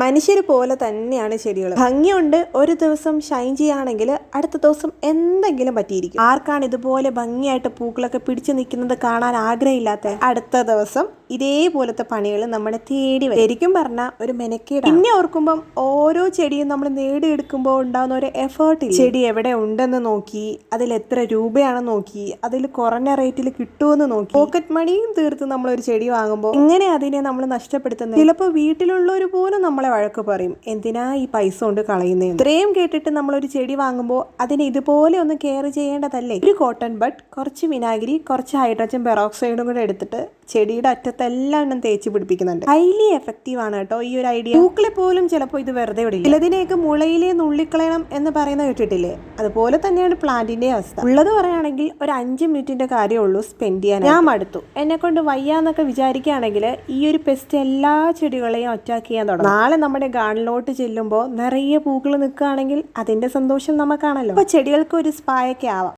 മനുഷ്യർ പോലെ തന്നെയാണ് ചെടികൾ ഭംഗിയുണ്ട് ഒരു ദിവസം ഷൈൻ ചെയ്യുകയാണെങ്കിൽ അടുത്ത ദിവസം എന്തെങ്കിലും പറ്റിയിരിക്കും. ആർക്കാണ് ഇതുപോലെ ഭംഗിയായിട്ട് പൂക്കളൊക്കെ പിടിച്ചു നിൽക്കുന്നത് കാണാൻ ആഗ്രഹമില്ലാത്ത അടുത്ത ദിവസം ഇതേപോലത്തെ പണികൾ നമ്മളെ തേടി വരും. ശരിക്കും പറഞ്ഞാൽ ഒരു മെനക്കേട് പിന്നെ ഓർക്കുമ്പം ഓരോ ചെടിയും നമ്മൾ നേടിയെടുക്കുമ്പോൾ ഉണ്ടാകുന്ന ഒരു എഫേർട്ട് ചെടി എവിടെ ഉണ്ടെന്ന് നോക്കി അതിൽ എത്ര രൂപയാണെന്ന് നോക്കി അതിൽ കുറഞ്ഞ റേറ്റിൽ കിട്ടുമെന്ന് നോക്കി. പോക്കറ്റ് മണിയും തീർത്ത് നമ്മൾ ഒരു ചെടി വാങ്ങുമ്പോൾ എങ്ങനെ അതിനെ നമ്മൾ നഷ്ടപ്പെടുത്തുന്നത്? ചിലപ്പോൾ വീട്ടിലുള്ളവർ പോലും നമ്മളെ വഴക്ക് പറയും. എന്തിനാ ഈ പൈസ കൊണ്ട് കളയുന്നത് ഇത്രയും കേട്ടിട്ട് ഒരു ചെടി വാങ്ങുമ്പോൾ അതിനെ ഇതുപോലെ ഒന്ന് കെയർ ചെയ്യേണ്ടതല്ലേ? ഒരു കോട്ടൺ ബഡ് കുറച്ച് വിനാഗിരി കുറച്ച് ഹൈഡ്രജൻ പെറോക്സൈഡും കൂടെ എടുത്തിട്ട് ചെടിയുടെ അറ്റത്തെല്ലാം എണ്ണം തേച്ച് പിടിപ്പിക്കുന്നുണ്ട്. ഹൈലി എഫക്റ്റീവ് ആണ് കേട്ടോ ഈ ഒരു ഐഡിയ പൂക്കളെ പോലും ചിലപ്പോൾ ഇത് വെറുതെ വിടില്ല. ചിലതിനെയൊക്കെ മുളയിലെ നുള്ളിക്കളയണം എന്ന് പറയുന്ന കേട്ടിട്ടില്ലേ? അതുപോലെ തന്നെയാണ് പ്ലാന്റിന്റെ അവസ്ഥ. ഉള്ളത് പറയുകയാണെങ്കിൽ ഒരു അഞ്ച് മിനിറ്റിന്റെ കാര്യമുള്ളൂ സ്പെൻഡ് ചെയ്യാൻ ഞാൻ മടുത്തു. എന്നെ കൊണ്ട് വയ്യാന്നൊക്കെ വിചാരിക്കുകയാണെങ്കിൽ ഈ ഒരു പെസ്റ്റ് എല്ലാ ചെടികളെയും അറ്റാക്ക് ചെയ്യാൻ തുടങ്ങും. നാളെ നമ്മുടെ ഗാർഡനിലോട്ട് ചെല്ലുമ്പോൾ നിറയെ പൂക്കൾ നിൽക്കുകയാണെങ്കിൽ അതിന്റെ സന്തോഷം നമുക്കാണല്ലോ. അപ്പൊ ചെടികൾക്ക് ഒരു സ്പായൊക്കെ ആവാം.